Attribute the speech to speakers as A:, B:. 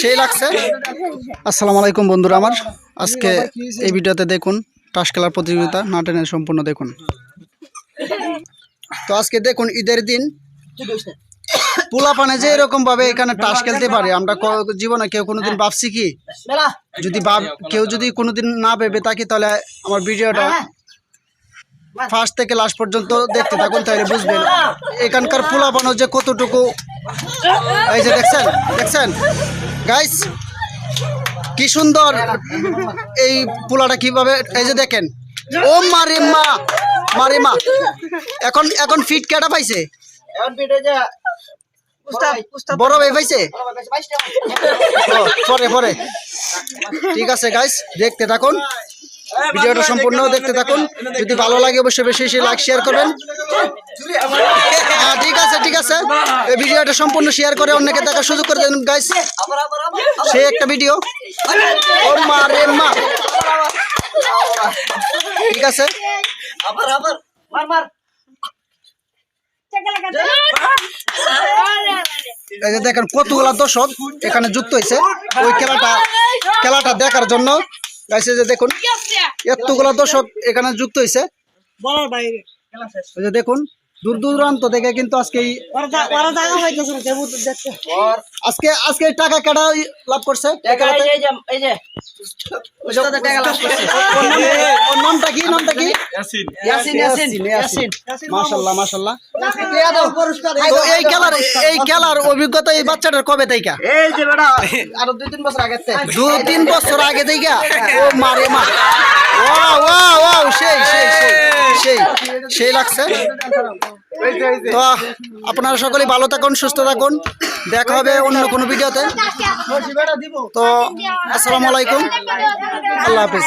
A: সেই লাগছে। আসসালামু আলাইকুম বন্ধুরা, আমার আজকে এই ভিডিওতে দেখুন টাস খেলার প্রতিযোগিতা, না টেনে সম্পূর্ণ দেখুন। তো আজকে দেখুন, ঈদের দিন পোলা পানে যে এরকম ভাবে এখানে টাস খেলতে পারে, আমরা জীবনে কেউ কোনোদিন ভাবছি কি? যদি ভাব কেউ যদি কোনোদিন না ভেবে থাকি, তাহলে আমার ভিডিওটা ফার্স্ট থেকে লাস্ট পর্যন্ত দেখতে থাকুন, তাহলে বুঝবেন। এখানকার পোলা পানো যে কতটুকু এই যে দেখছেন দেখছেন? গাইস কি সুন্দর এই পোলাটা কীভাবে এই যে দেখেন। ও মারে মা মারে মা এখন এখন ফিট কেটা পাইছে? বড় ভাই পাইছে পরে পরে। ঠিক আছে গাইস দেখতে থাকুন। ভিডিওটা সম্পূর্ণ দেখতে থাকুন। যদি ভালো লাগে অবশ্যই বেশি বেশি লাইক শেয়ার করবেন। হ্যাঁ ঠিক আছে ঠিক আছে। এই ভিডিওটা সম্পূর্ণ শেয়ার করে অন্যকে দেখার সুযোগ করে দেন গাইস সেই একটা ভিডিও ওর মা রে মা। ঠিক আছে? এই যে দেখেন কতগুলা দর্শক এখানে যুক্ত হয়েছে। ওই খেলাটা খেলাটা দেখার জন্য। যে দেখুন। এতগুলা দর্শক এখানে যুক্ত হয়েছে যে দেখুন দূর দূরান্ত থেকে কিন্তু আজকে আজকে আজকে টাকা কেটা লাভ করছে? এই খেলাতে? ওর নাম- ওর নামটা কি? নামটা কি? মাশাল্লাহ মাশাল্লাহ। এই খেলার এই খেলার অভিজ্ঞতা এই বাচ্চাটার কবে থেকে?
B: আরও দুই তিন বছর আগে
A: দু তিন বছর আগে থেকে? ও মারে মা। সেই সেই সেই সেই লাগছে। তো আপনারা সকলে ভালো থাকুন, সুস্থ থাকুন। দেখা হবে অন্য কোনো ভিডিওতে। তো আসসালামু আলাইকুম। আল্লাহ হাফিজ।